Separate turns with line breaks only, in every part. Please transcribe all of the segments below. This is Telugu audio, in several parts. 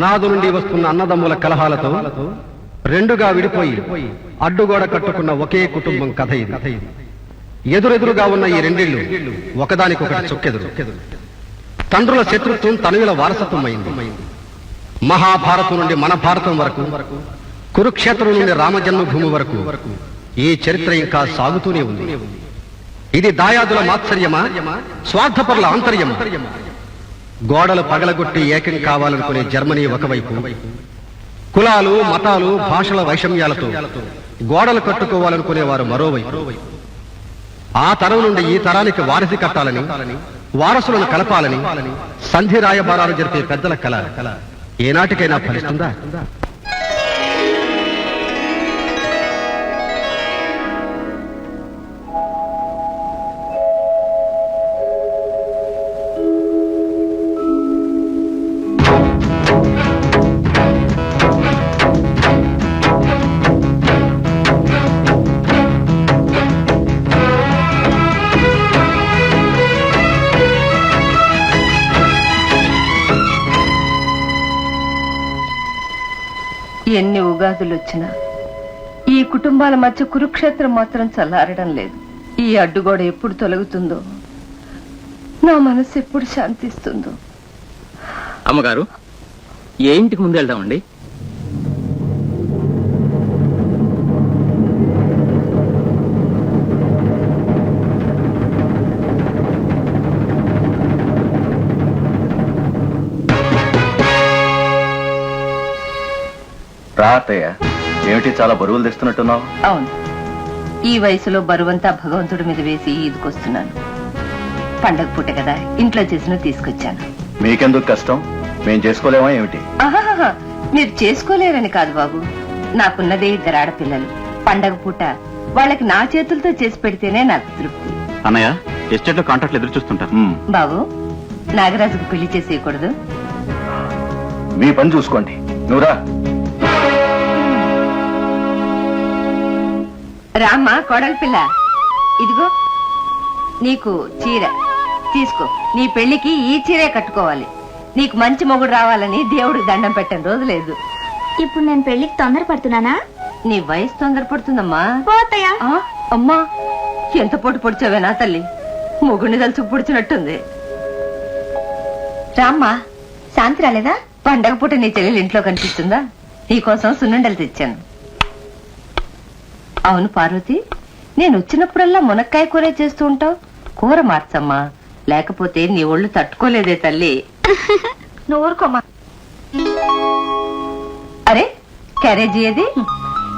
అనాథు నుండి వస్తున్న అన్నదమ్ముల కలహాలతో రెండుగా విడిపోయి అడ్డుగోడ కట్టుకున్న ఒకే కుటుంబం కథ ఇది. ఎదురెదురుగా ఉన్న ఈ రెండిళ్ళు ఒకదానికొకటి చొక్కెదురు. తండ్రుల శత్రుత్వం తనయుల వారసత్వం అయింది. మహాభారతం నుండి మన భారతం వరకు కురుక్షేత్రం నుండి రామజన్మభూమి వరకు ఈ చరిత్ర ఇంకా సాగుతూనే ఉంది. ఇది దాయాదుల మాత్సర్యమా? స్వార్థపరుల ఆంతర్యమా? గోడలు పగలగొట్టి ఏకం కావాలనుకునే జర్మనీ ఒకవైపు కులాలు మతాలు భాషల వైషమ్యాలతో గోడలు కట్టుకోవాలనుకునే వారు మరోవైపు. ఆ తరం నుండి ఈ తరానికి వారసి కట్టాలని వారసులను కలపాలని సంధి రాయబారాలు జరిపే పెద్దల కళ ఏనాటికైనా ఫలిస్తుందా?
ఎన్ని ఉగాదులు వచ్చినా ఈ కుటుంబాల మధ్య కురుక్షేత్రం మాత్రం చల్లారడం లేదు. ఈ అడ్డుగోడ ఎప్పుడు తొలగుతుందో నా మనసు ఎప్పుడు శాంతిస్తుందో.
అమ్మగారు ఏ ఇంటికి ముందు వెళ్దామండి?
రా అత్తయ్య ఏమిటి చాలా బరువులు తెస్తున్నట్టున్నావు?
అవును. ఈ వయసులో బరువంతా భగవంతుడి మీద వేసి ఈదుకొస్తున్నాను. పండగ పూట కదా ఇంట్లో చేసిన తీసుకొచ్చాను.
మీకెందుకు కష్టం? మేం చేసుకోలేమా ఏమిటి?
మీరు చేసుకోలేరని కాదు బాబు. నాకున్నదే ఇద్దరు ఆడపిల్లలు. పండగ పూట వాళ్ళకి నా చేతులతో చేసి పెడితేనే నాకు తృప్తి.
అన్నయ్య ఎస్టేట్లో కాంట్రాక్ట్లు ఎదురు చూస్తుంటారు.
మ్,
బాబు నాగరాజుకు పెళ్ళి చేసేయకూడదు.
మీ పని చూసుకోండి. నువ్వురా
రామ్మా కోడలి పిల్ల. ఇదిగో నీకు చీర. తీసుకో. నీ పెళ్ళికి ఈ చీరే కట్టుకోవాలి. నీకు మంచి మొగుడు రావాలని దేవుడికి దండం పెట్టని రోజు లేదు.
ఇప్పుడు నేను పెళ్ళికి తొందరపడుతున్నానా?
నీ వయసు తొందరపడుతుందమ్మా.
పోతయ్యా.
ఆ, అమ్మా ఎంత పొట్టు పొడిచావేనా తల్లి. మొగుడిని తలుచు పొడిచినట్టుంది. రామ్మా
శాంతి రాలేదా?
పండగ పూట నీ చెల్లెలు ఇంట్లో కనిపిస్తుందా? నీకోసం సున్నుండలు తెచ్చాను. అవును పార్వతి నేను వచ్చినప్పుడల్లా మునక్కాయ కూర చేస్తూ ఉంటావు. కూర మార్చమ్మా. లేకపోతే నీ ఒళ్ళు తట్టుకోలేదే తల్లి.
నువ్వు ఊరుకోమా
అరే క్యారేజీ ఏది?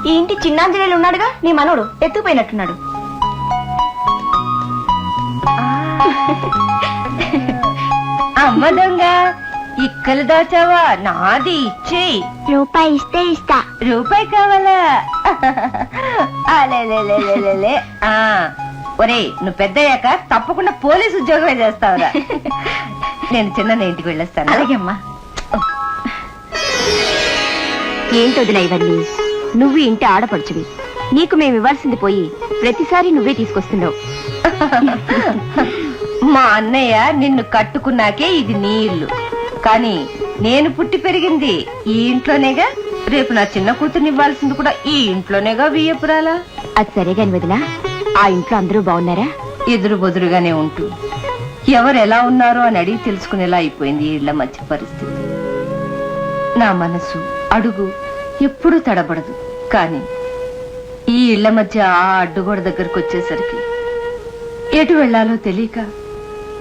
ఈ ఇంటి చిన్నాంజనేయులు ఉన్నాడుగా నీ మనోడు ఎత్తుపోయినట్టున్నాడు
అమ్మ దొంగ ఇక్కలు దాచావా? నాది ఇచ్చేయి.
రూపాయి ఇస్తే ఇస్తా.
రూపాయి కావాలా? ఒరేయ్ నువ్వు పెద్దయ్యాక తప్పకుండా పోలీసు ఉద్యోగమే చేస్తావురా. నేను చిన్న ఇంటికి వెళ్ళొస్తాను.
అలాగే అమ్మా. ఏంటి వదిన ఇవన్నీ? నువ్వు ఇంటి ఆడపడుచువి. నీకు మేము ఇవ్వాల్సింది పోయి ప్రతిసారి నువ్వే తీసుకొస్తున్నావు.
మా అన్నయ్య నిన్ను కట్టుకున్నాకే ఇది నీ ఇల్లు. కానీ నేను పుట్టి పెరిగింది ఈ ఇంట్లోనేగా? రేపు నా చిన్న కూతుర్ని ఇవ్వాల్సింది కూడా ఈ ఇంట్లోనేగా వియ్యపురాలా?
అది సరే వదిన ఆ ఇంట్లో అందరూ బాగున్నారా?
ఎదురు బొదురుగానే ఉంటూ. ఎవరు ఎలా ఉన్నారో అని అడిగి తెలుసుకునేలా అయిపోయింది ఈ ఇళ్ళ మధ్య పరిస్థితి. నా మనసు అడుగు ఎప్పుడూ తడబడదు. కానీ ఈ ఇళ్ళ మధ్య ఆ అడ్డుగోడ దగ్గరకు వచ్చేసరికి ఎటు వెళ్ళాలో తెలియక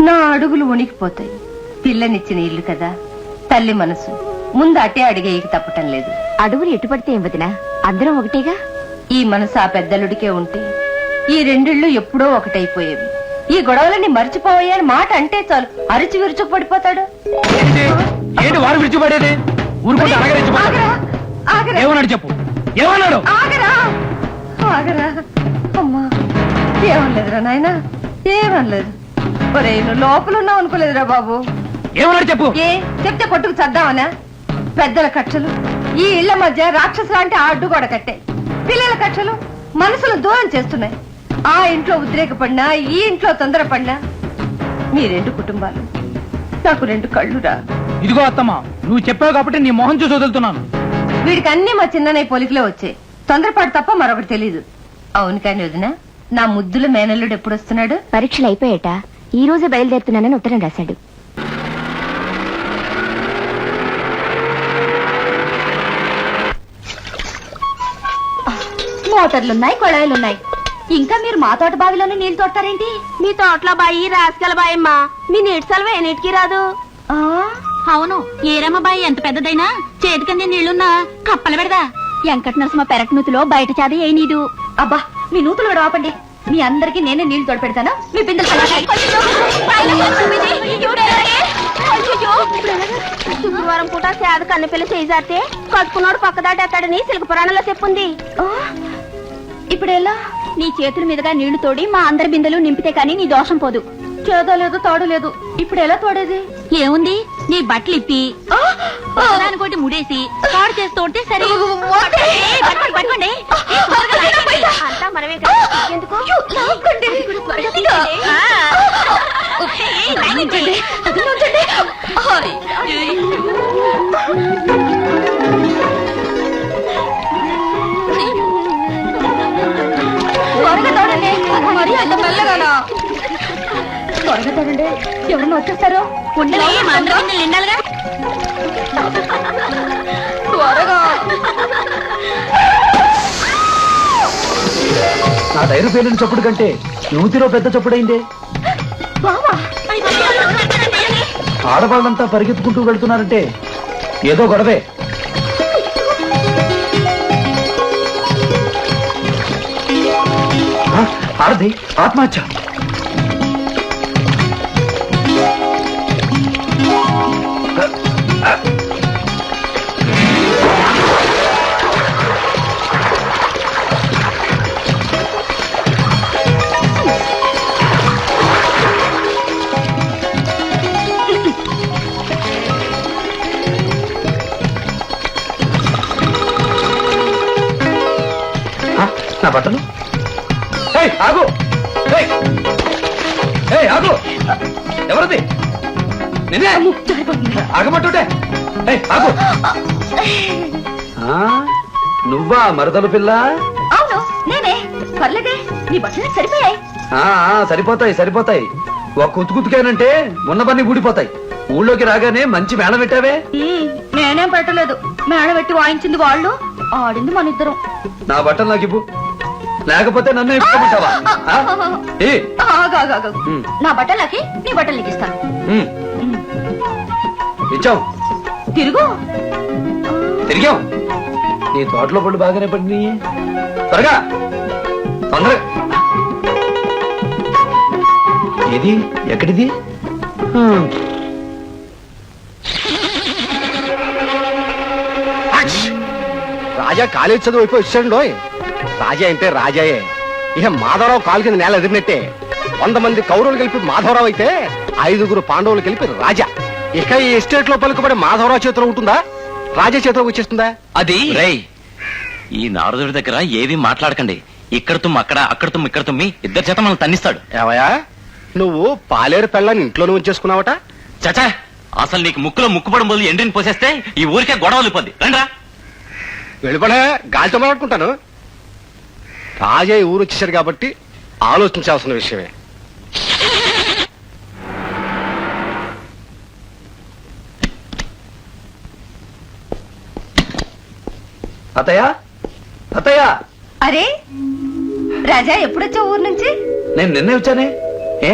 నా అడుగులు వణికిపోతాయి. పిల్లనిచ్చిన ఇల్లు కదా? తల్లి మనసు. ముందు అటే అడిగేయకి తప్పటం లేదు.
అడుగులు ఎటుపడితే ఏం వదినా? అందరం ఒకటేగా?
ఈ మనసు ఆ పెద్దలుడికే ఉంటే ఈ రెండిళ్ళు ఎప్పుడో ఒకటైపోయేవి. ఈ గొడవలని మర్చిపోయాయని మాట అంటే చాలు. అరిచి విరుచు పడిపోతాడు.
ఏంటి? వారు విడిచిపడేది ఊరుకుంటే
ఆగరా, ఆగరా,
ఏమన్నాడు చెప్పు. ఏమన్నాడు?
ఆగరా, ఆగరా. అమ్మా ఏమనలేదురా నాయన? ఏమనలేదు. ఒరే నువ్వు లోపల ఉన్నావు అనుకోలేదురా బాబు.
ఏమన్నాడు చెప్పు?
ఏ చెప్తే కొట్టుకు చద్దామనా పెద్దల కక్షలు. ఈ ఇళ్ళ మధ్య రాక్షసు లాంటి ఆ అడ్డుగోడ కట్టాయి పిల్లల కక్షలు మనసులు దూరం చేస్తున్నాయి. ఆ ఇంట్లో ఉద్రేకపడినా ఈ ఇంట్లో తొందరపడినా మీ రెండు కుటుంబాలు? నాకు రెండు కళ్ళురా.
ఇదిగో అత్తమ్మ నువ్వు చెప్పావు కాబట్టి నీ మొహం చూసి వదులుతున్నాను.
వీడికి అన్ని మా చిన్ననయ్య పోలికలే వచ్చాయి తొందరపాటు తప్ప మరొకటి తెలీదు. అవును కానీ వదిన నా ముద్దుల మేనల్లుడు ఎప్పుడు వస్తున్నాడు?
పరీక్షలు అయిపోయాట. ఈ రోజే బయలుదేరుతున్నానని ఉత్తరం రాశాడు. మోటార్లున్నాయి కొళాయిలున్నాయి. ఇంకా మీరు మా తోట బావిలోనే నీళ్ళు తోడతారేంటి? మీ తోటలో బాయి రాసుకెళ్ళ బాయమ్మా మీ నీటి సెలవు ఏ నీటికి రాదు? అవును ఏరమ్మ బాయి ఎంత పెద్దదైనా చేతికంది నీళ్ళున్నా కప్పలు పెడదా? వెంకట నరసింహ పెరట్నూతిలో బయట చాది ఏ నీదు? అబ్బా మీ నూతులు కూడా ఆపండి. మీ అందరికి నేనే నీళ్ళు తోడు పెడతాను మీ బిందెలు శుక్రవారం పూట సేద కన్నెపిల్ల చేజారితే కట్టుకున్నాడు పక్కదాటెత్తాడని సిల్క పురాణంలో చెప్పుంది. ఇప్పుడు ఎలా నీ చేతుల మీదుగా నీళ్ళు తోడి మా అందరి బిందెలు నింపితే కానీ నీ దోషం పోదు. చేదో లేదు తోడు లేదు. ఇప్పుడు ఎలా తోడేది? ఏముంది? నీ బట్టలు ఇప్పి. ఒకదానికోటి ముడేసి తోడు చేసి తోడితే సరే. పట్టుకోండి, పట్టుకోండి. ఏయ్, త్వరగా లాగండి. అంతా మనమే కదా. ఎందుకు? ఆ. లాగండి. ఎవరన్నా వచ్చేస్తారు? త్వరగా.
నా టైరు పేలిన చప్పుడు కంటే నూతిలో పెద్ద చప్పుడైందే.
బావా
ఆడవాళ్ళంతా పరిగెత్తుకుంటూ వెళ్తున్నారంటే ఏదో గొడవే. ఆడది ఆత్మహత్య. ఆగు! ఎవరిది? నిన్నే? ఆగమంటుంటే? ఆగు! ఆ, నువ్వా మరదలు పిల్ల?
అవును నేనే. పర్లేదే నీ బట్టలు సరిపోయాయి.
ఆ, ఆ, సరిపోతాయి సరిపోతాయి. ఒక కుత్తు కుతుకేనంటే ఉన్న పని ఊడిపోతాయి. ఊళ్ళోకి రాగానే మంచి మేళ పెట్టావే?
నేనేం పెట్టలేదు. మేడ పెట్టి వాయించింది వాళ్ళు ఆడింది మన ఇద్దరం.
నా బట్టలు నాకు ఇవ్వు. లేకపోతే నన్ను ఇప్పుకోమంటావా. ఉమ్.
నా బట్టలకి నీ బట్టలు ఇస్తాను.
ఉమ్. ఇచ్చాం
తిరుగు.
తిరిగాం నీ తోటలో పళ్ళు బాగానే పడినాయి. త్వరగా. తొందరగా. ఏది? ఎక్కడిది.
రాజా కాలేజ్ చదువు అయిపోయి వచ్చాడు రాజా అంటే రాజాయే. ఇక మాధవరావు కాలు కింద నేల ఎదిరినట్టే. వంద మంది కౌరవులు కలిపి మాధవరావు అయితే ఐదుగురు పాండవులు కలిపి రాజా. ఇక ఈ ఎస్టేట్లో పలుకుబడి మాధవరావు చేతిలో ఉంటుందా? రాజా చేతిలోకి వచ్చేస్తుందా?
అది. రేయ్. ఈ నారదుడి దగ్గర ఏవి మాట్లాడకండి. ఇక్కడ తుమ్ము అక్కడ అక్కడ తుమ్ము ఇక్కడ తుమ్మి. ఇద్దరు చేత మనం తన్నిస్తాడు.
ఏవయా నువ్వు పాలేరు పెళ్ళని ఇంట్లోనే ఉంచేసుకున్నావట?
చచా అసలు నీకు ముక్కులో ముక్కుపడం బదులు ఎండిని పోసేస్తే ఈ ఊరికే గొడవలు ఇబ్బంది రండ్రా.
వెళ్ళిపడే గాలితో మాట్లాడుకుంటాను. రాజా ఈ ఊరు వచ్చేసారు కాబట్టి ఆలోచించాల్సిన విషయమే.
అత్తయ్య? అత్తయ్య?
అరే రాజా ఎప్పుడొచ్చావు ఊరు నుంచి?
నేను నిన్నే వచ్చానే. ఏ?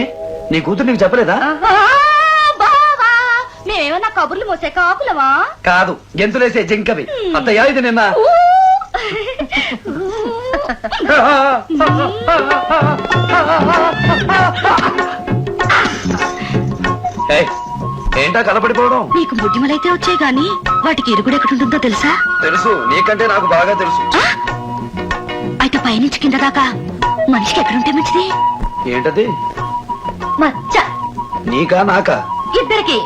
నీ కూతురు నీకు చెప్పలేదా?
బావా మేమేమన్నా కబుర్లు మోసే కాకులమా?
కాదు గెంతులేసే జింకవి. అత్తయ్య ఇది నిన్న. ఏంటా కలపడిపోవడం
నీకు బుడ్డిమలైతే వచ్చాయి గాని వాటికి ఇరుగుడు ఎక్కడుంటుందో తెలుసా?
తెలుసు నీకంటే నాకు బాగా తెలుసు.
అయితే పైనుంచి కింద దాకా మనిషికి ఎక్కడుంటే మంచిది?
ఏంటది?
మచ్చ.
నీకా నాకా?
ఇద్దరికి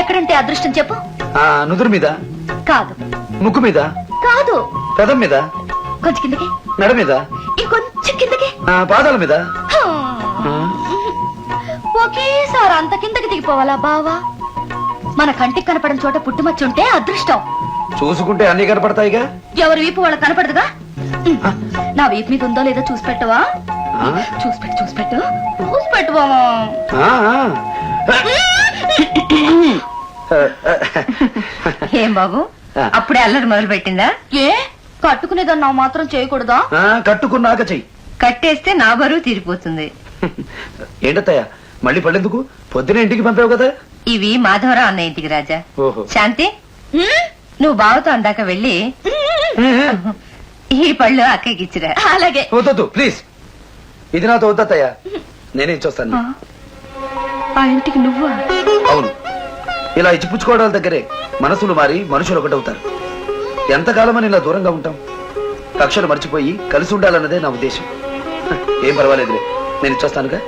ఎక్కడుంటే అదృష్టం చెప్పు.
ఆ నుదురు మీద?
కాదు.
ముక్కు మీద?
కాదు.
పెదం మీద?
కొంచెం కిందకి.
మెడ మీద?
ఇంకొంచెం కిందకి.
ఆ పాదాల మీద.
ఒకేసారి అంత కిందకి దిగిపోవాలా బావా? మన కంటికి కనపడని చోట పుట్టుమచ్చ ఉంటే అదృష్టం.
చూసుకుంటే అన్ని కనపడతాయిగా?
ఎవరి వీపు వాళ్ళకి కనపడదుగా? నా వీపు మీద ఉందో లేదో చూసి పెట్టవా? చూసి పెట్టు చూసి పెట్టు. చూసి పెట్టు బావా.
ఆ, ఆ.
ఏం బాబు. అప్పుడే అల్లరి మొదలు పెట్టిందా ఏ? కట్టుకునేదాన్ని మాత్రం చేయకూడదా?
ఆ, కట్టుకున్నాక చెయ్యి.
కట్టేస్తే నా బరువు తీరిపోతుంది.
ఏంటత్తయ్య మళ్ళీ పళ్ళెందుకు? పొద్దున ఇంటికి పంపావు కదా?
ఇవి మాధవరావు అన్న ఇంటికి రాజా.
ఓహో.
శాంతి నువ్వు బావతో అందాక వెళ్ళి ఈ పళ్ళు అక్కకి ఇచ్చిరా. అలాగే.
వద్దొద్దు ప్లీజ్. ఇది నాతో వద్దత్తయ్య. నేనే ఇచ్చొస్తాను.
ఆ ఇంటికి నువ్వు?
అవును. ఇలా ఇచ్చిపుచ్చుకోవడాల దగ్గరే మనసులు మారి మనుషులు ఒకటవుతారు. ఎంతకాలమని ఇలా దూరంగా ఉంటాం? కక్షలు మర్చిపోయి కలిసి ఉండాలన్నదే నా ఉద్దేశం. ఏం పర్వాలేదులే. నేను ఇచ్చొస్తానుగా?